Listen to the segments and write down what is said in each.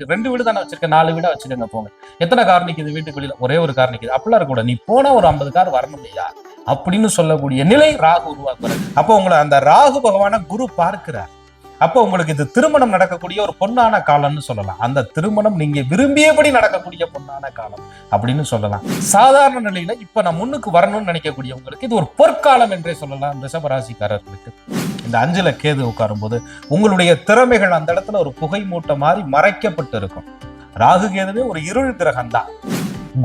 ரெண்டு வீடு தானே வச்சிருக்க நாலு வீடா வச்சுக்கோங்க போங்க. எத்தனை கார் நிற்குது வீட்டுக்கு ஒரே ஒரு கார் நிற்குது அப்படிலாம் இருக்கக்கூடாது நீ போனா ஒரு ஐம்பது கார் வரணும் இல்லையா? அப்படின்னு சொல்லக்கூடிய நிலை ராகு உருவாக்குறாரு. அப்போ உங்களை அந்த ராகு பகவான குரு பார்க்கிறார். அப்போ உங்களுக்கு இது திருமணம் நடக்கக்கூடிய ஒரு பொன்னான காலம்னு சொல்லலாம். அந்த திருமணம் நீங்க விரும்பியபடி நடக்கக்கூடிய பொன்னான காலம் அப்படின்னு சொல்லலாம். சாதாரண நிலையில இப்ப நான் முன்னுக்கு வரணும்னு நினைக்கக்கூடியவங்களுக்கு இது ஒரு பொற்காலம் என்றே சொல்லலாம் ரிஷபராசிக்காரர்களுக்கு இந்த அஞ்சுல கேது உட்காரும் போது உங்களுடைய திறமைகள் அந்த இடத்துல ஒரு புகை மூட்டை மாதிரி மறைக்கப்பட்டு இருக்கும் ராகு கேதுவே ஒரு இருள் கிரகம் தான்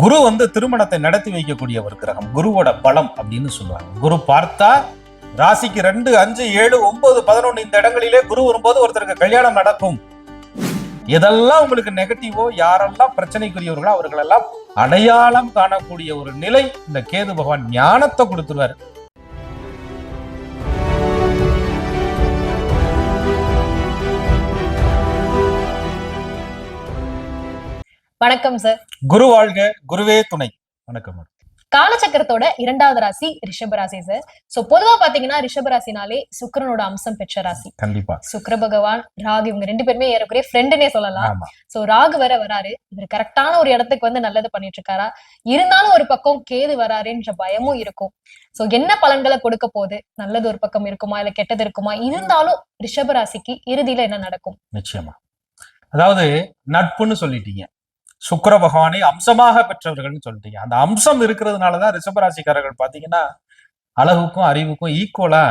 குரு வந்து திருமணத்தை நடத்தி வைக்கக்கூடிய ஒரு கிரகம். குருவோட பலம் அப்படின்னு சொல்லுவாங்க. குரு பார்த்தா ராசிக்கு ரெண்டு அஞ்சு ஏழு ஒன்பது பதினொன்னு இந்த இடங்களிலே குரு வரும்போது ஒருத்தருக்கு கல்யாணம் நடக்கும். எதெல்லாம் உங்களுக்கு நெகட்டிவோ யாரெல்லாம் பிரச்சனைக்குரியவர்களோ அவர்களெல்லாம் அடையாளம் காணக்கூடிய ஒரு நிலை இந்த கேது பகவான் ஞானத்தை கொடுத்துருவாரு. வணக்கம் சார் குரு வாழ்க குருவே துணை. வணக்கம். காலச்சக்கரத்தோட இரண்டாவது ராசி ரிஷப ராசி சார் சோ பொதுவா பாத்தீங்கன்னா ரிஷப ராசினாலே சுக்கிரனோட அம்சம் பெற்ற ராசி. கண்டிப்பா. சுக்கிர பகவான் ராகு இவங்க ரெண்டு பேருமே ஏறக்குறைய ஃப்ரெண்டுனே சொல்லலாம். சோ ராகு வேற வராரு. இவர் கரெக்டான ஒரு இடத்துக்கு வந்து நல்லது பண்ணிட்டு இருக்காரா? இருந்தாலும் ஒரு பக்கம் கேது வராருன்ற பயமும் இருக்கும். சோ என்ன பலன்களை கொடுக்க போகுது? நல்லது ஒரு பக்கம் இருக்குமா? இல்ல கெட்டது இருக்குமா? இருந்தாலும் ரிஷப ராசிக்கு இறுதியில என்ன நடக்கும்? நிச்சயமா. அதாவது நட்புன்னு சொல்லிட்டீங்க. சுக்கர பகவானை அம்சமாக பெற்றவர்கள்னு சொல்லிட்டீங்க. அந்த அம்சம் இருக்கிறதுனாலதான் ரிஷபராசிக்காரர்கள் பாத்தீங்கன்னா அழகுக்கும் அறிவுக்கும் ஈக்குவலா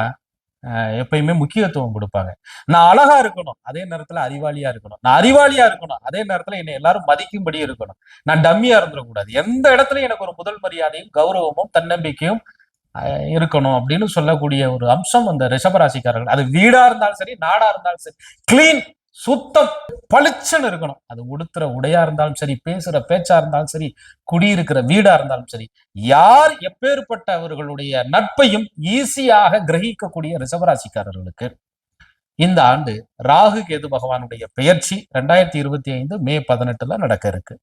எப்பயுமே முக்கியத்துவம் கொடுப்பாங்க. நான் அழகா இருக்கணும் அதே நேரத்துல அறிவாளியா இருக்கணும். நான் அறிவாளியா இருக்கணும் அதே நேரத்துல என்னை எல்லாரும் மதிக்கும்படி இருக்கணும். நான் டம்மியா இருந்துடக்கூடாது. எந்த இடத்துலயும் எனக்கு ஒரு முதல் மரியாதையும் கௌரவமும் தன்னம்பிக்கையும் இருக்கணும் அப்படின்னு சொல்லக்கூடிய ஒரு அம்சம் அந்த ரிஷபராசிக்காரர்கள். அது வீடா இருந்தாலும் சரி நாடா இருந்தாலும் சரி கிளீன் சுத்தம் பளிச்சுன்னு இருக்கணும். அது உடுத்துற உடையா இருந்தாலும் சரி பேசுற பேச்சா இருந்தாலும் சரி குடியிருக்கிற வீடா இருந்தாலும் சரி யார் எப்பேற்பட்டவர்களுடைய நட்பையும் ஈஸியாக கிரகிக்கக்கூடிய ரிசவராசிக்காரர்களுக்கு இந்த ஆண்டு ராகு கேது பகவானுடைய பெயர்ச்சி ரெண்டாயிரத்தி இருபத்தி ஐந்து மே பதினெட்டுல நடக்க இருக்கு.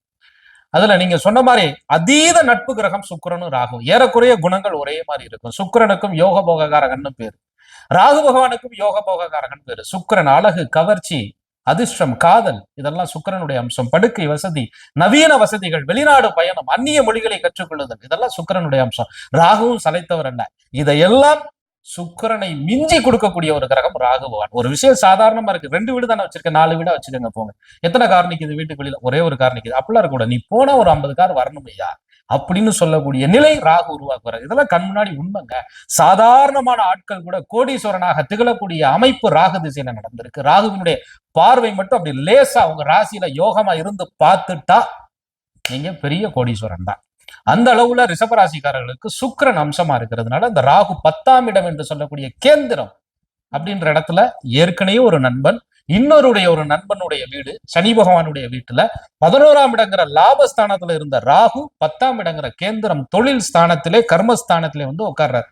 அதுல நீங்க சொன்ன மாதிரி அதீத நட்பு கிரகம் சுக்கரனும் ராகு. ஏறக்குறைய குணங்கள் ஒரே மாதிரி இருக்கும். சுக்கிரனுக்கும் யோக போககாரகன்னு பேரு. ராகு பகவானுக்கும் யோக போககாரகன் பேரு. சுக்கரன் அழகு கவர்ச்சி அதிர்ஷ்டம் காதல் இதெல்லாம் சுக்கிரனுடைய அம்சம். படுக்கை வசதி நவீன வசதிகள் வெளிநாடு பயணம் அந்நிய மொழிகளை கற்றுக்கொள்ளுதல் இதெல்லாம் சுக்கரனுடைய அம்சம். ராகுவும் சளைத்தவர் அல்ல. இதையெல்லாம் சுக்கிரனை மிஞ்சி கொடுக்கக்கூடிய ஒரு கிரகம் ராகுபவான் ஒரு விஷயம் சாதாரணமா இருக்கு. ரெண்டு வீடு தானே வச்சிருக்க நாலு வீடா வச்சுக்கோங்க போங்க. எத்தனை கார் நிக்குது? வீட்டுக்கு வெளியில ஒரே ஒரு கார் நிக்குது. அப்படிலாம் இருக்கக்கூடாது நீ போனா ஒரு ஐம்பது கார் வரணும் ஐயா. அப்படின்னு சொல்லக்கூடிய நிலை ராகு உருவாக்குறாரு. இதெல்லாம் கண் முன்னாடி உண்மைங்க. சாதாரணமான ஆட்கள் கூட கோடீஸ்வரனாக திகழக்கூடிய அமைப்பு ராகு திசையில நடந்திருக்கு. ராகுவினுடைய பார்வை மட்டும் அப்படி லேசா உங்க ராசியில யோகமா இருந்து பார்த்துட்டா நீங்க பெரிய கோடீஸ்வரன் தான். அந்த அளவுல ரிஷபராசிக்காரர்களுக்கு சுக்கரன் அம்சமா இருக்கிறதுனால இந்த ராகு பத்தாம் இடம் என்று சொல்லக்கூடிய கேந்திரம் அப்படின்ற இடத்துல ஏற்கனவே ஒரு நண்பன் இன்னொருடைய ஒரு நண்பனுடைய வீடு சனி பகவானுடைய வீட்டுல பதினோராம் இடங்கிற லாபஸ்தானத்துல இருந்த ராகு பத்தாம் இடங்கிற கேந்திரம் தொழில் ஸ்தானத்திலே கர்மஸ்தானத்திலே வந்து உட்கார்றாரு.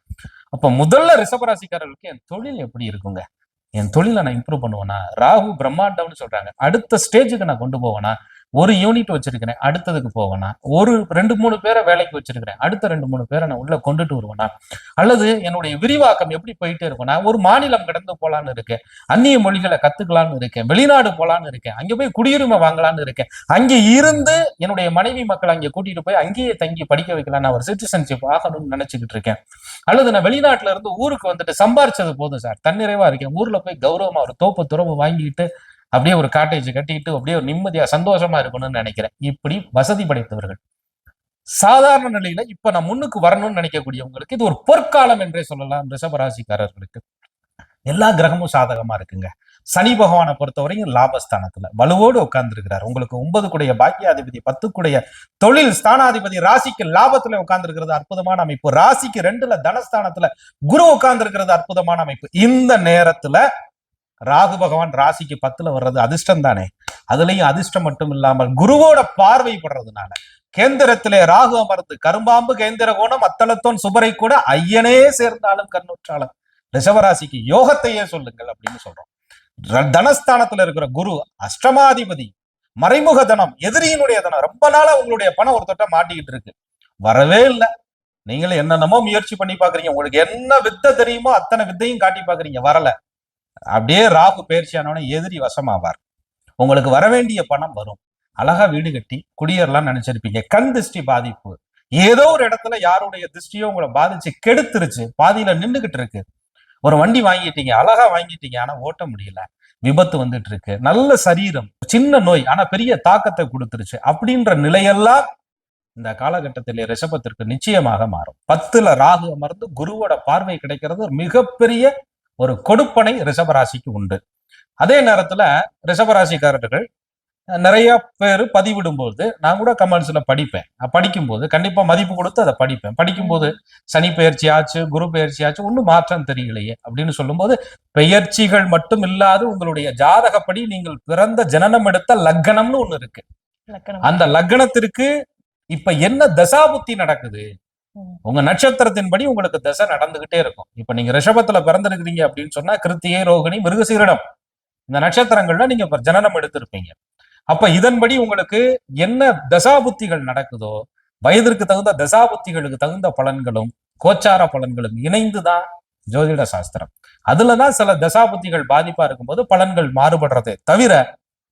அப்ப முதல்ல ரிஷபராசிக்காரர்களுக்கு என் தொழில் எப்படி இருக்குங்க? என் தொழிலை நான் இம்ப்ரூவ் பண்ணுவேனா? ராகு பிரம்மாண்டம்னு சொல்றாங்க. அடுத்த ஸ்டேஜுக்கு நான் கொண்டு போவேனா? ஒரு யூனிட் வச்சிருக்கிறேன் அடுத்ததுக்கு போவேனா? ஒரு ரெண்டு மூணு பேரை வேலைக்கு வச்சிருக்கிறேன். அடுத்த ரெண்டு மூணு பேரை நான் உள்ள கொண்டுட்டு வருவேனா? அல்லது என்னுடைய விரிவாக்கம் எப்படி போயிட்டே இருக்கும் நான் ஒரு மாநிலம் கடந்து போலான்னு இருக்கேன். அந்நிய மொழிகளை கத்துக்கலாம்னு இருக்கேன். வெளிநாடு போலான்னு இருக்கேன். அங்கே போய் குடியுரிமை வாங்கலாம்னு இருக்கேன். அங்கே இருந்து என்னுடைய மனைவி மக்கள் அங்கே கூட்டிட்டு போய் அங்கேயே தங்கி படிக்க வைக்கலாம். நான் ஒரு சிட்டிசன்ஷிப் ஆகணும்னு நினைச்சுக்கிட்டு இருக்கேன். அல்லது நான் வெளிநாட்டுல இருந்து ஊருக்கு வந்துட்டு சம்பாரிச்சது போதும் சார். தன்னிறைவா இருக்கேன். ஊர்ல போய் கௌரவமா ஒரு தோப்பு துறவு வாங்கிட்டு அப்படியே ஒரு காட்டேஜ் கட்டிட்டு அப்படியே ஒரு நிம்மதியா சந்தோஷமா இருக்கணும்னு நினைக்கிறேன். இப்படி வசதி படைத்தவர்கள். சாதாரண நிலையில இப்ப நான் முன்னுக்கு வரணும்னு நினைக்கக்கூடியவங்களுக்கு இது ஒரு பொற்காலம் என்றே சொல்லலாம் ரிஷபராசிக்காரர்களுக்கு. எல்லா கிரகமும் சாதகமா இருக்குங்க. சனி பகவானை பொறுத்தவரையும் லாபஸ்தானத்துல. வலுவோடு உட்கார்ந்துருக்கிறார். உங்களுக்கு ஒன்பது குடைய பாக்கியாதிபதி பத்து கூடைய தொழில் ஸ்தானாதிபதி ராசிக்கு லாபத்துல உட்கார்ந்துருக்கிறது அற்புதமான அமைப்பு. ராசிக்கு ரெண்டுல தனஸ்தானத்துல குரு உட்கார்ந்துருக்கிறது அற்புதமான அமைப்பு. இந்த நேரத்துல ராகு பகவான் ராசிக்கு பத்துல வர்றது அதிர்ஷ்டம் தானே? அதுலயும் அதிர்ஷ்டம் மட்டும் இல்லாமல் குருவோட பார்வைப்படுறதுனால கேந்திரத்திலே ராகு அமர்ந்து கரும்பாம்பு கேந்திர கோணம் அத்தலத்தோன் சுபரை கூட ஐயனே சேர்ந்தாலும் கண்ணுற்றாலும் ரிஷவராசிக்கு யோகத்தையே சொல்லுங்கள் அப்படின்னு சொல்றோம். தனஸ்தானத்துல இருக்கிற குரு அஷ்டமாதிபதி மறைமுக தனம் எதிரியினுடைய தனம். ரொம்ப நாளா உங்களுடைய பணம் ஒருத்தட்ட மாட்டிக்கிட்டு இருக்கு. வரவே இல்லை. நீங்களும் என்னென்னமோ முயற்சி பண்ணி பாக்குறீங்க உங்களுக்கு என்ன வித்தை தெரியுமோ அத்தனை வித்தையும் காட்டி பாக்குறீங்க வரல. அப்படியே ராகு பயிற்சியானவனே எதிரி வசமாவார். உங்களுக்கு வரவேண்டிய பணம் வரும். அழகா வீடு கட்டி குடியேறலாம் நினைச்சிருப்பீங்க. கண் திருஷ்டி பாதிப்பு. ஏதோ ஒரு இடத்துல யாருடைய திருஷ்டியோ உங்களை பாதிச்சு கெடுத்துருச்சு. பாதியில நின்றுகிட்டு இருக்கு. ஒரு வண்டி வாங்கிட்டீங்க அழகா வாங்கிட்டீங்க ஆனா ஓட்ட முடியல. விபத்து வந்துட்டு இருக்கு. நல்ல சரீரம் சின்ன நோய் ஆனா பெரிய தாக்கத்தை கொடுத்துருச்சு. அப்படின்ற நிலையெல்லாம் இந்த காலகட்டத்திலே ரிஷபத்திற்கு நிச்சயமாக மாறும். பத்துல ராகு அமர்ந்து குருவோட பார்வை கிடைக்கிறது ஒரு மிகப்பெரிய ஒரு கொடுப்பனை ரிஷபராசிக்கு உண்டு. அதே நேரத்துல ரிஷபராசிக்காரர்கள் நிறைய பேர் பதிவிடும்போது நான் கூட கமெண்ட்ஸ்ல படிப்பேன். படிக்கும்போது கண்டிப்பா மதிப்பு கொடுத்து அதை படிப்பேன். படிக்கும்போது சனி பெயர்ச்சி ஆச்சு குரு பெயர்ச்சி ஆச்சு ஒன்றும் மாற்றம் தெரியலையே அப்படின்னு சொல்லும்போது பெயர்ச்சிகள் மட்டும் இல்லாது உங்களுடைய ஜாதகப்படி நீங்கள் பிறந்த ஜனனம் எடுத்த லக்னம்னு ஒண்ணு இருக்கு. அந்த லக்னத்திற்கு இப்ப என்ன தசாபுத்தி நடக்குது. உங்க நட்சத்திரத்தின்படி உங்களுக்கு தசை நடந்துகிட்டே இருக்கும். இப்ப நீங்க ரிஷபத்துல பிறந்திருக்கிறீங்க அப்படின்னு சொன்னா கிருத்தியை ரோகிணி மிருகசீரிடம். இந்த நட்சத்திரங்கள்ல நீங்க ஜனனம் எடுத்திருப்பீங்க. அப்ப இதன்படி உங்களுக்கு என்ன தசாபுத்திகள் நடக்குதோ வயதிற்கு தகுந்த தசாபுத்திகளுக்கு தகுந்த பலன்களும் கோச்சார பலன்களும் இணைந்துதான் ஜோதிட சாஸ்திரம். அதுலதான் சில தசாபுத்திகள் பாதிப்பா இருக்கும்போது பலன்கள் மாறுபடுறதே தவிர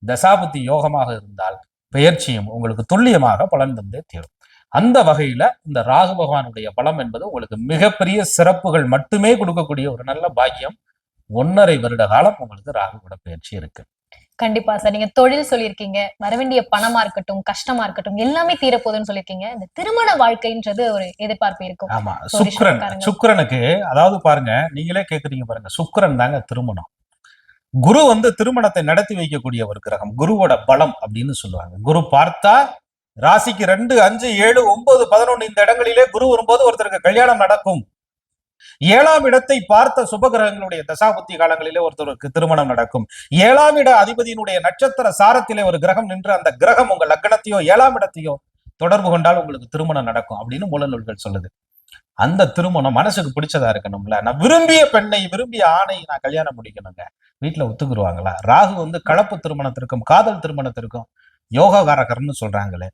தசாபுத்தி யோகமாக இருந்தால் பெயர்ச்சியும் உங்களுக்கு துல்லியமாக பலன் தந்தே தீரும். அந்த வகையில இந்த ராகு பகவானுடைய பலம் என்பது உங்களுக்கு மிகப்பெரிய சிறப்புகள் மட்டுமே கொடுக்கக்கூடிய ஒரு நல்ல பாக்கியம். ஒன்னரை வருட காலம் உங்களுக்கு ராகுவோட பயிற்சி இருக்கு. கண்டிப்பா சார். நீங்க தொழில் சொல்லியிருக்கீங்க. வர வேண்டிய பணமா இருக்கட்டும் கஷ்டமா இருக்கட்டும் எல்லாமே தீரப்போகுதுன்னு சொல்லியிருக்கீங்க. இந்த திருமண வாழ்க்கைன்றது ஒரு எதிர்பார்ப்பு இருக்கும். ஆமா. சுக்கிரன். சுக்கிரனுக்கு அதாவது பாருங்க நீங்களே கேக்குறீங்க பாருங்க சுக்கிரன் தாங்க திருமணம். குரு வந்து திருமணத்தை நடத்தி வைக்கக்கூடிய ஒரு கிரகம் குருவோட பலம் அப்படின்னு சொல்லுவாங்க. குரு பார்த்தா ராசிக்கு ரெண்டு அஞ்சு ஏழு ஒன்பது பதினொன்னு இந்த இடங்களிலே குரு வரும்போது ஒருத்தருக்கு கல்யாணம் நடக்கும். ஏழாம் இடத்தை பார்த்த சுபகிரகங்களுடைய தசாபுத்தி காலங்களிலே ஒருத்தருக்கு திருமணம் நடக்கும். ஏழாம் இட அதிபதியினுடைய நட்சத்திர சாரத்திலே ஒரு கிரகம் நின்று அந்த கிரகம் உங்க லக்னத்தையோ ஏழாம் இடத்தையோ தொடர்பு கொண்டால் உங்களுக்கு திருமணம் நடக்கும் அப்படின்னு மூல நூல்கள் சொல்லுது. அந்த திருமணம் மனசுக்கு பிடிச்சதா இருக்கணும்ல? நான் விரும்பிய பெண்ணை விரும்பிய ஆணை நான் கல்யாணம் முடிக்கணுங்க. வீட்டுல ஒத்துக்குருவாங்களா? ராகு வந்து கலப்பு திருமணத்திற்கும் காதல் திருமணத்திற்கும் யோகாகாரகர்னு சொல்றாங்களே.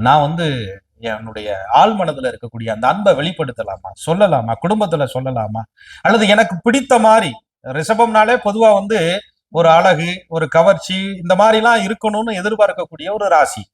நான் வந்து என்னுடைய ஆழ்மனதுல இருக்கக்கூடிய அந்த அன்பை வெளிப்படுத்தலாமா? சொல்லலாமா? குடும்பத்துல சொல்லலாமா? அல்லது எனக்கு பிடித்த மாதிரி ரிஷபம்னாலே பொதுவா வந்து ஒரு அழகு ஒரு கவர்ச்சி இந்த மாதிரிலாம் இருக்கணும்னு எதிர்பார்க்கக்கூடிய ஒரு ராசி.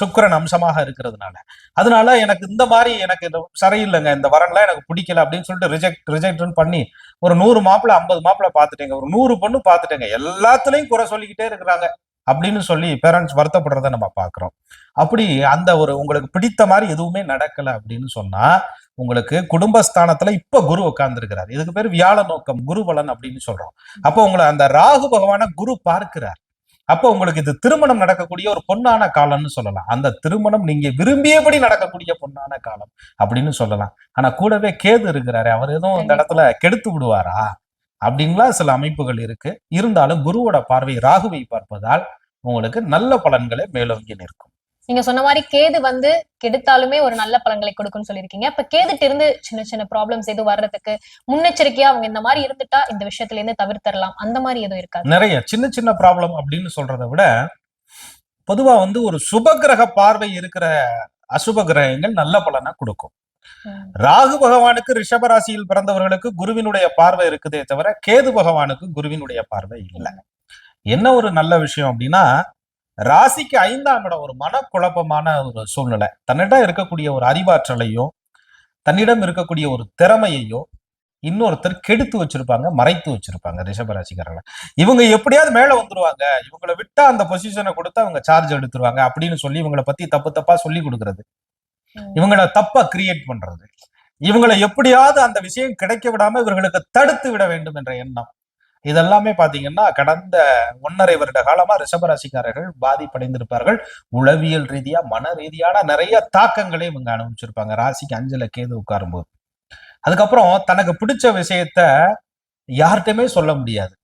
சுக்கிரன் அம்சமாக இருக்கிறதுனால. அதனால எனக்கு இந்த மாதிரி எனக்கு இந்த சரியில்லைங்க இந்த வரன்லாம் எனக்கு பிடிக்கல அப்படின்னு சொல்லிட்டு ரிஜெக்ட் ரிஜெக்ட்னு பண்ணி ஒரு நூறு மாப்பிள்ள ஐம்பது மாப்பிள்ள பார்த்துட்டேங்க. ஒரு நூறு பொண்ணு பார்த்துட்டேங்க. எல்லாத்துலயும் குறை சொல்லிக்கிட்டே இருக்கிறாங்க. அப்படின்னு சொல்லி பேரண்ட்ஸ் வருத்தப்படுறத நம்ம பார்க்கிறோம். அப்படி அந்த ஒரு உங்களுக்கு பிடித்த மாதிரி எதுவுமே நடக்கல அப்படின்னு சொன்னா உங்களுக்கு குடும்பஸ்தானத்துல இப்ப குரு உட்கார்ந்துருக்கிறார். இதுக்கு பேர் வியாழ நோக்கம் குரு பலன் அப்படின்னு சொல்றோம். அப்போ உங்களை அந்த ராகு பகவான குரு பார்க்கிறார். அப்போ உங்களுக்கு இது திருமணம் நடக்கக்கூடிய ஒரு பொன்னான காலம்னு சொல்லலாம். அந்த திருமணம் நீங்க விரும்பியபடி நடக்கக்கூடிய பொன்னான காலம் அப்படின்னு சொல்லலாம். ஆனா கூடவே கேது இருக்கிறாரு அவர் எதுவும் இந்த இடத்துல கெடுத்து விடுவாரா? அப்படின்லாம் சில அமைப்புகள் இருக்கு. இருந்தாலும் குருவோட பார்வை ராகுவை பார்ப்பதால் உங்களுக்கு நல்ல பலன்களை மேலோங்கி நிற்கும். நீங்க சொன்ன மாதிரி கேது வந்து கெடுத்தாலுமே ஒரு நல்ல பலன்களை கொடுக்கும்னு சொல்லியிருக்கீங்க. இப்ப கேதுட்டு இருந்து சின்ன சின்ன ப்ராப்ளம்ஸ் எதுவும் வர்றதுக்கு முன்னெச்சரிக்கையா அவங்க இந்த மாதிரி இருந்துட்டா இந்த விஷயத்துல இருந்து தவிர்த்தரலாம். அந்த மாதிரி எதுவும் இருக்காது. நிறைய சின்ன சின்ன ப்ராப்ளம் அப்படின்னு சொல்றதை விட பொதுவா வந்து ஒரு சுபகிரக பார்வை இருக்கிற அசுப கிரகங்கள் நல்ல பலனை கொடுக்கும். ராகு பகவானுக்கு ரிஷப ராசியில் பிறந்தவர்களுக்கு குருவினுடைய பார்வை இருக்குதே தவிர கேது பகவானுக்கு குருவினுடைய பார்வை இல்லை. என்ன ஒரு நல்ல விஷயம் அப்படின்னா ராசிக்கு ஐந்தாம் இடம் ஒரு மனக்குழப்பமான ஒரு சூழ்நிலை. தன்னிடம் இருக்கக்கூடிய ஒரு அறிவாற்றலையும் தன்னிடம் இருக்கக்கூடிய ஒரு திறமையையோ இன்னொருத்தர் கெடுத்து வச்சிருப்பாங்க மறைத்து வச்சிருப்பாங்க ரிஷபராசிக்காரங்களை இவங்க எப்படியாவது மேல வந்துருவாங்க. இவங்களை விட்டா அந்த பொசிஷனை கொடுத்து அவங்க சார்ஜ் எடுத்துருவாங்க அப்படின்னு சொல்லி இவங்களை பத்தி தப்பு தப்பா சொல்லி கொடுக்கறது. இவங்களை தப்பா கிரியேட் பண்றது. இவங்களை எப்படியாவது அந்த விஷயம் கிடைக்க விடாம இவர்களுக்கு தடுத்து விட வேண்டும் என்ற எண்ணம். இதெல்லாமே பாத்தீங்கன்னா கடந்த ஒன்னரை வருட காலமா ரிஷபராசிக்காரர்கள் பாதிப்படைந்திருப்பார்கள். உளவியல் ரீதியா மன ரீதியான நிறைய தாக்கங்களை இவங்க அனுபவிச்சிருப்பாங்க. ராசிக்கு அஞ்சல கேது உட்காரும்போது. அதுக்கப்புறம் தனக்கு பிடிச்ச விஷயத்த யார்கிட்டயுமே சொல்ல முடியாது.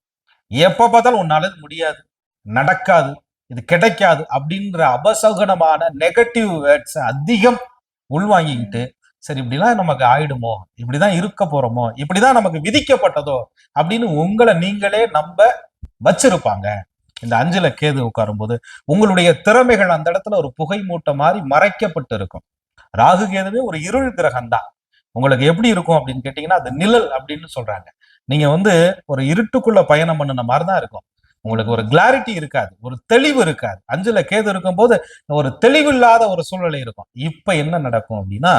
எப்ப பார்த்தாலும் உன்னால இது முடியாது. நடக்காது. இது கிடைக்காது. அப்படின்ற அபசகுனமான நெகட்டிவ் வேர்ட்ஸ் அதிகம் உள்வாங்கிக்கிட்டு சரி இப்படிலாம் நமக்கு ஆயிடுமோ? இப்படிதான் இருக்க போறோமோ? இப்படிதான் நமக்கு விதிக்கப்பட்டதோ? அப்படின்னு உங்களை நீங்களே நம்ப வச்சிருப்பாங்க. இந்த அஞ்சுல கேது உட்காரும்போது உங்களுடைய திறமைகள் அந்த இடத்துல ஒரு புகை மூட்டை மாதிரி மறைக்கப்பட்டு இருக்கும் ராகு கேதுவே ஒரு இருள் கிரகம் தான் உங்களுக்கு எப்படி இருக்கும் அப்படின்னு கேட்டீங்கன்னா அது நிழல் அப்படின்னு சொல்றாங்க. நீங்க வந்து ஒரு இருட்டுக்குள்ள பயணம் பண்ணின மாதிரி தான் இருக்கும். உங்களுக்கு ஒரு கிளாரிட்டி இருக்காது ஒரு தெளிவு இருக்காது. அஞ்சுல கேது இருக்கும்போது ஒரு தெளிவில்லாத ஒரு சூழ்நிலை இருக்கும். இப்ப என்ன நடக்கும் அப்படின்னா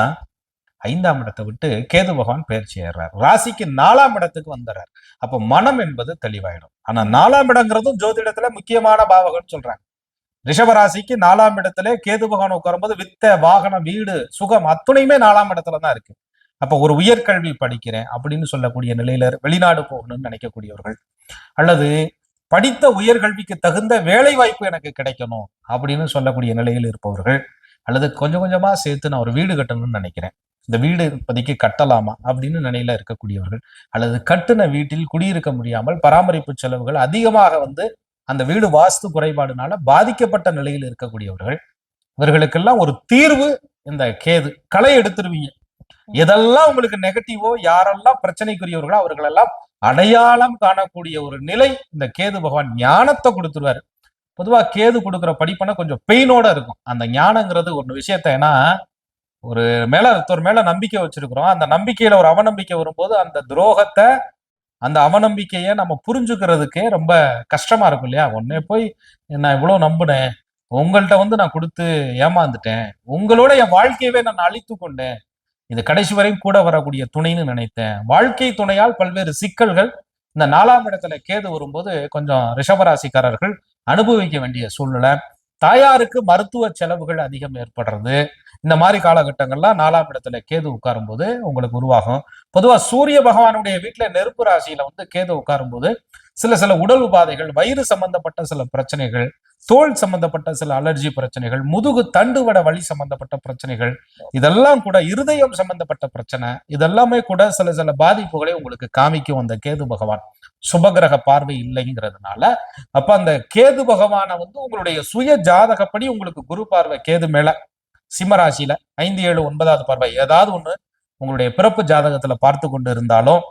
ஐந்தாம் இடத்தை விட்டு கேது பகவான் பயிற்சி ஏறார். ராசிக்கு நாலாம் இடத்துக்கு வந்துடுறார் அப்ப மனம் என்பது தெளிவாயிடும். ஆனா நாலாம் இடங்கிறதும் ஜோதிடத்துல முக்கியமான பாவகம்னு சொல்றாங்க. ரிஷபராசிக்கு நாலாம் இடத்துல கேது பகவான் உட்காரும்போது வித்த வாகனம் வீடு சுகம் அத்துணையுமே நாலாம் இடத்துல தான் இருக்கு. அப்ப ஒரு உயர்கல்வி படிக்கிறேன் அப்படின்னு சொல்லக்கூடிய நிலையில வெளிநாடு போகணும்னு நினைக்கக்கூடியவர்கள் அல்லது படித்த உயர்கல்விக்கு தகுந்த வேலை வாய்ப்பு எனக்கு கிடைக்கணும் அப்படின்னு சொல்லக்கூடிய நிலையில் இருப்பவர்கள் அல்லது கொஞ்சம் கொஞ்சமா சேர்த்து நான் ஒரு வீடு கட்டணும்னு நினைக்கிறேன். இந்த வீடு இப்போதைக்கு கட்டலாமா அப்படின்னு நிலையில இருக்கக்கூடியவர்கள் அல்லது கட்டுன வீட்டில் குடியிருக்க முடியாமல் பராமரிப்பு செலவுகள் அதிகமாக வந்து அந்த வீடு வாஸ்து குறைபாடுனால பாதிக்கப்பட்ட நிலையில் இருக்கக்கூடியவர்கள் இவர்களுக்கெல்லாம் ஒரு தீர்வு இந்த கேது களை எடுத்துருவீங்க. எதெல்லாம் உங்களுக்கு நெகட்டிவோ யாரெல்லாம் பிரச்சனைக்குரியவர்களோ அவர்களெல்லாம் அடையாளம் காணக்கூடிய ஒரு நிலை இந்த கேது பகவான் ஞானத்தை கொடுத்துருவாரு. பொதுவா கேது கொடுக்குற படிப்பனை கொஞ்சம் பெயினோட இருக்கும். அந்த ஞானங்கிறது ஒரு விஷயத்த ஏன்னா ஒரு மேல ஒருத்தர் மேல நம்பிக்கை வச்சிருக்கிறோம். அந்த நம்பிக்கையில ஒரு அவநம்பிக்கை வரும்போது அந்த துரோகத்தை அந்த அவநம்பிக்கையை நம்ம புரிஞ்சுக்கிறதுக்கே ரொம்ப கஷ்டமா இருக்கும் இல்லையா? உன்னே போய் நான் இவ்வளோ நம்பினேன். உங்கள்கிட்ட வந்து நான் கொடுத்து ஏமாந்துட்டேன். உங்களோட என் வாழ்க்கையவே நான் அழித்து கொண்டேன். இது கடைசி வரையும் கூட வரக்கூடிய துணைன்னு நினைத்தேன். வாழ்க்கை துணையால் பல்வேறு சிக்கல்கள் இந்த நாலாம் இடத்துல கேது வரும்போது கொஞ்சம் ரிஷபராசிக்காரர்கள் அனுபவிக்க வேண்டிய சூழ்நிலை. தாயாருக்கு மருத்துவ செலவுகள் அதிகம் ஏற்படுறது. இந்த மாதிரி காலகட்டங்கள்லாம் நாலாம் இடத்துல கேது உட்காரும் போது உங்களுக்கு உருவாகும். பொதுவா சூரிய பகவானுடைய வீட்டுல நெருப்பு ராசியில வந்து கேது உட்காரும் போது சில சில உடல் உபாதைகள் வயிறு சம்பந்தப்பட்ட சில பிரச்சனைகள் தோல் சம்பந்தப்பட்ட சில அலர்ஜி பிரச்சனைகள் முதுகு தண்டுவட வலி சம்பந்தப்பட்ட பிரச்சனைகள் இதெல்லாம் கூட இருதயம் சம்பந்தப்பட்ட பிரச்சனை இதெல்லாமே கூட சில சில பாதிப்புகளை உங்களுக்கு காமிக்கும் அந்த கேது பகவான். சுபகிரக பார்வை இல்லைங்கிறதுனால அப்ப அந்த கேது பகவானை வந்து உங்களுடைய சுய ஜாதகப்படி உங்களுக்கு குரு பார்வை கேது மேல சிம்மராசியில ஐந்து ஏழு ஒன்பதாவது பார்வை ஏதாவது ஒண்ணு உங்களுடைய பிறப்பு ஜாதகத்துல பார்த்து கொண்டு இருந்தாலும்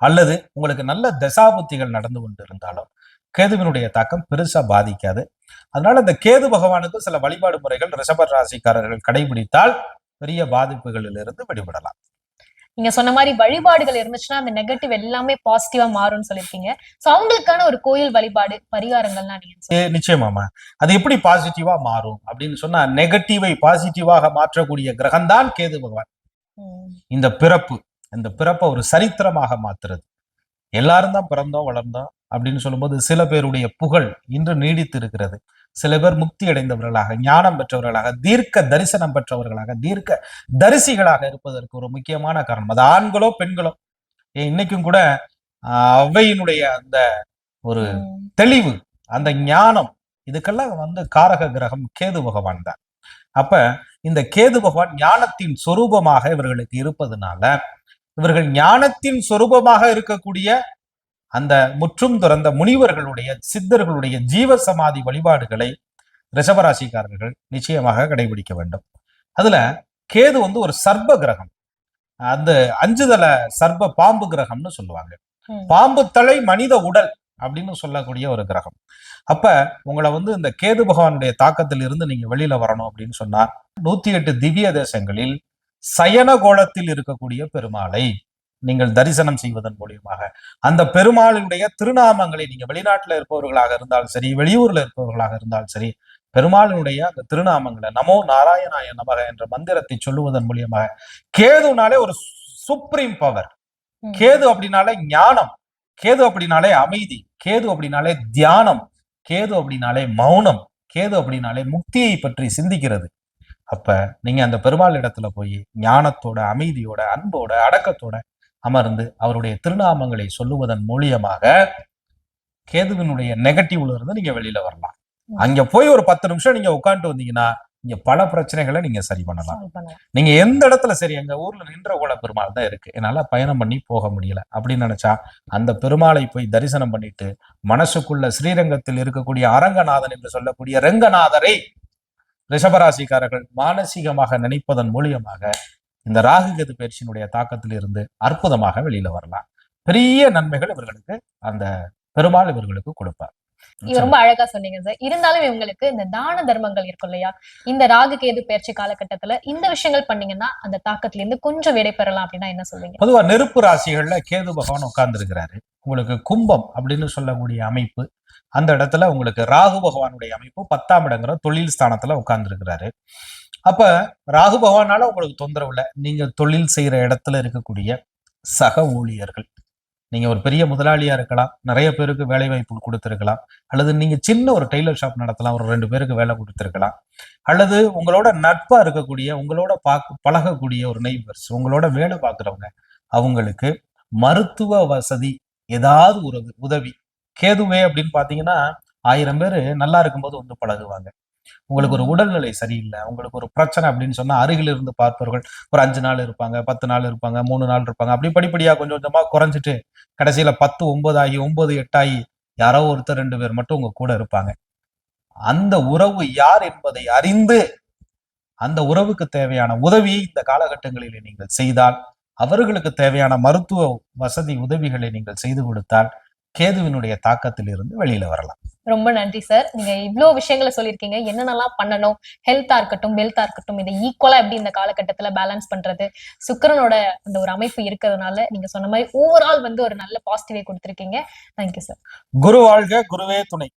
அல்லது உங்களுக்கு நல்ல தசாபுத்திகள் நடந்து கொண்டு இருந்தாலும் கேதுவினுடைய தாக்கம் பெருசா பாதிக்காது. அதனால இந்த கேது பகவானுக்கு சில வழிபாடு முறைகள் ரிஷப ராசிக்காரர்கள் கடைபிடித்தால் பெரிய பாதிப்புகளில் இருந்து விடுபடலாம். நீங்க சொன்ன மாதிரி வழிபாடுகள் இருந்துச்சுன்னா அந்த நெகட்டிவ் எல்லாமே பாசிட்டிவா மாறும்னு சொல்லிருக்கீங்க சோ அவங்களுக்கான ஒரு கோயில் வழிபாடு பரிகாரங்கள்லாம் நீங்க நிச்சயமாமா அது எப்படி பாசிட்டிவா மாறும் அப்படின்னு சொன்னா நெகட்டிவை பாசிட்டிவாக மாற்றக்கூடிய கிரகம்தான் கேது பகவான். இந்த பிறப்பு. இந்த பிறப்பை ஒரு சரித்திரமாக மாத்துறது. எல்லாரும் தான் பிறந்தோம் வளர்ந்தோம் அப்படின்னு சொல்லும்போது சில பேருடைய புகழ் இன்று நீடித்து இருக்கிறது சில பேர் முக்தி அடைந்தவர்களாக ஞானம் பெற்றவர்களாக தீர்க்க தரிசனம் பெற்றவர்களாக தீர்க்க தரிசிகளாக இருப்பதற்கு ஒரு முக்கியமான காரணம். அது ஆண்களோ பெண்களோ? இன்னைக்கும் கூட ஆஹ், ஔவையினுடைய அந்த ஒரு. தெளிவு அந்த ஞானம் இதுக்கெல்லாம் வந்து காரக கிரகம் கேது பகவான் தான். அப்ப இந்த கேது பகவான் ஞானத்தின் சொரூபமாக இவர்களுக்கு இருப்பதனால இவர்கள் ஞானத்தின் சொரூபமாக இருக்கக்கூடிய அந்த முற்றும் துறந்த முனிவர்களுடைய சித்தர்களுடைய ஜீவ சமாதி வழிபாடுகளை ரிஷபராசிக்காரர்கள் நிச்சயமாக கடைபிடிக்க வேண்டும். அதுல கேது வந்து ஒரு சர்ப்ப கிரகம். அந்த அஞ்சுதல சர்ப்ப பாம்பு கிரகம்னு சொல்லுவாங்க. பாம்பு தலை மனித உடல் அப்படின்னு சொல்லக்கூடிய ஒரு கிரகம். அப்ப உங்களை வந்து இந்த கேது பகவானுடைய தாக்கத்தில் இருந்து நீங்க வெளியில வரணும் அப்படின்னு சொன்னா நூத்தி எட்டு திவ்ய தேசங்களில் சயன கோலத்தில் இருக்கக்கூடிய பெருமாளை நீங்கள் தரிசனம் செய்வதன் மூலியமாக. அந்த பெருமாளுடைய திருநாமங்களை நீங்க வெளிநாட்டுல இருப்பவர்களாக இருந்தாலும் சரி வெளியூர்ல இருப்பவர்களாக இருந்தாலும் சரி பெருமாளினுடைய அந்த திருநாமங்களை நமோ நாராயணாய நமக என்ற மந்திரத்தை சொல்லுவதன் மூலியமாக கேதுனாலே ஒரு சுப்ரீம் பவர். கேது அப்படின்னாலே ஞானம். கேது அப்படின்னாலே அமைதி. கேது அப்படின்னாலே தியானம். கேது அப்படின்னாலே மௌனம். கேது அப்படின்னாலே முக்தியை பற்றி சிந்திக்கிறது. அப்ப நீங்க அந்த பெருமாள் இடத்துல போய் ஞானத்தோட அமைதியோட அன்போட அடக்கத்தோட அமர்ந்து அவருடைய திருநாமங்களை சொல்லுவதன் மூலியமாக கேதுவினுடைய நெகட்டிவ்ல இருந்து நீங்க வெளியில வரலாம். அங்க போய் ஒரு பத்து நிமிஷம் நீங்க உட்காந்துட்டு வந்தீங்கன்னா இங்க பல பிரச்சனைகளை நீங்க சரி பண்ணலாம். நீங்க எந்த இடத்துல சரி எங்க ஊர்ல நின்ற கோல பெருமாள் தான் இருக்கு. என்னால பயணம் பண்ணி போக முடியல. அப்படின்னு நினைச்சா அந்த பெருமாளை போய் தரிசனம் பண்ணிட்டு மனசுக்குள்ள ஸ்ரீரங்கத்தில் இருக்கக்கூடிய அரங்கநாதன் என்று சொல்லக்கூடிய ரங்கநாதரை ரிஷபராசிக்காரர்கள் மானசீகமாக நினைப்பதன் மூலியமாக இந்த ராகுகது பயிற்சியினுடைய தாக்கத்தில் இருந்து அற்புதமாக வெளியில வரலாம். பெரிய நன்மைகள் இவர்களுக்கு அந்த பெருமாள் இவர்களுக்கு கொடுப்பார். இது ரொம்ப அழகா சொன்னீங்க சார். இருந்தாலும் இவங்களுக்கு இந்த தான தர்மங்கள் இருக்கும் இல்லையா? இந்த ராகு கேது பயிற்சி காலகட்டத்துல இந்த விஷயங்கள் பண்ணீங்கன்னா அந்த தாக்கத்துல இருந்து கொஞ்சம் விடை பெறலாம் அப்படின்னா என்ன சொல்றீங்க பொதுவா நெருப்பு ராசிகள்ல கேது பகவான் உட்கார்ந்து இருக்கிறாரு உங்களுக்கு கும்பம் அப்படின்னு சொல்லக்கூடிய அமைப்பு அந்த இடத்துல உங்களுக்கு ராகு பகவானுடைய அமைப்பு பத்தாம் இடங்கிற தொழில் ஸ்தானத்துல உட்கார்ந்துருக்கிறாரு. அப்ப ராகு பகவானால உங்களுக்கு தொந்தரவு இல்லை. நீங்க தொழில் செய்யற இடத்துல இருக்கக்கூடிய சக ஊழியர்கள். நீங்க ஒரு பெரிய முதலாளியா இருக்கலாம் நிறைய பேருக்கு வேலை வாய்ப்பு கொடுத்துருக்கலாம் அல்லது நீங்க சின்ன ஒரு டெய்லர் ஷாப் நடத்தலாம் ஒரு ரெண்டு பேருக்கு வேலை கொடுத்துருக்கலாம் அல்லது உங்களோட நட்பா இருக்கக்கூடிய உங்களோட பாக்க பழகக்கூடிய ஒரு நெய்பர்ஸ் உங்களோட வேலை பார்க்குறவங்க அவங்களுக்கு மருத்துவ வசதி ஏதாவது ஒரு உதவி கேதுவே அப்படின்னு பாத்தீங்கன்னா ஆயிரம் பேர் நல்லா இருக்கும்போது வந்து பழகுவாங்க. உங்களுக்கு ஒரு உடல்நிலை சரியில்லை உங்களுக்கு ஒரு பிரச்சனை அப்படின்னு சொன்னா அருகில் இருந்து பார்ப்பவர்கள் ஒரு அஞ்சு நாள் இருப்பாங்க பத்து நாள் இருப்பாங்க மூணு நாள் இருப்பாங்க. அப்படி படிப்படியா கொஞ்சம் கொஞ்சமா குறைஞ்சிட்டு கடைசியில பத்து ஒன்பது ஆகி ஒன்பது எட்டாகி யாரோ ஒருத்தர் ரெண்டு பேர் மட்டும் உங்க கூட இருப்பாங்க. அந்த உறவு யார் என்பதை அறிந்து அந்த உறவுக்கு தேவையான உதவியை இந்த காலகட்டங்களில் நீங்கள் செய்தால் அவர்களுக்கு தேவையான மருத்துவ வசதி உதவிகளை நீங்கள் செய்து கொடுத்தால் கேதுவினுடைய தாக்கத்தில் இருந்து வெளியில வரலாம். ரொம்ப நன்றி சார் நீங்க இவ்ளோ விஷயங்களை சொல்லியிருக்கீங்க. என்னென்னலாம் பண்ணணும்? ஹெல்த்தா இருக்கட்டும் வெல்த்தா இருக்கட்டும் இதை ஈக்குவலா எப்படி இந்த காலகட்டத்துல பேலன்ஸ் பண்றது? சுக்கிரனோட அந்த ஒரு அமைப்பு இருக்கிறதுனால நீங்க சொன்ன மாதிரி ஓவரால் வந்து ஒரு நல்ல பாசிட்டிவே கொடுத்திருக்கீங்க. தேங்க்யூ சார் குரு வாழ்க குருவே துணை.